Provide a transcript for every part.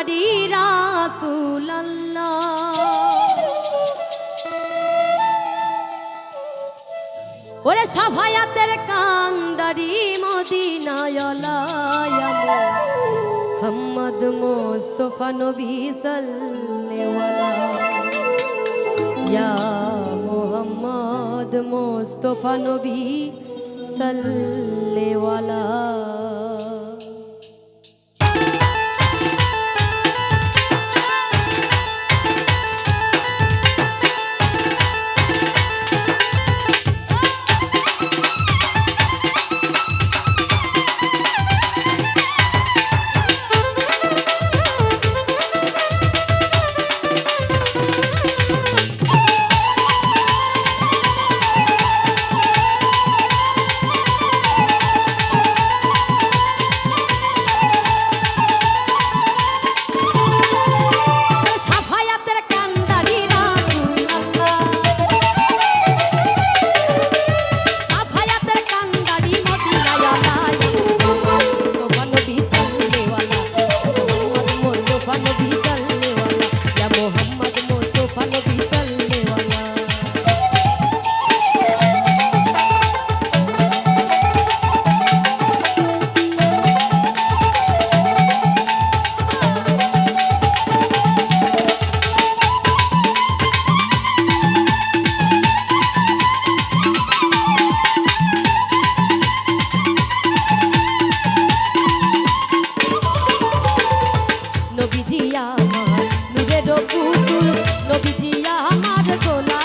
পারি ওরে সাফায়াতের কান্দারি মদিনায়লায়ামু হাম্মদ মোস্তফা নবী সাল্লেওয়ালা ইয়া মোহাম্মদ মোস্তফা নবী সাল্লে আমার নূরের পুতুল নবীজি আমার গোলা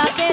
だけ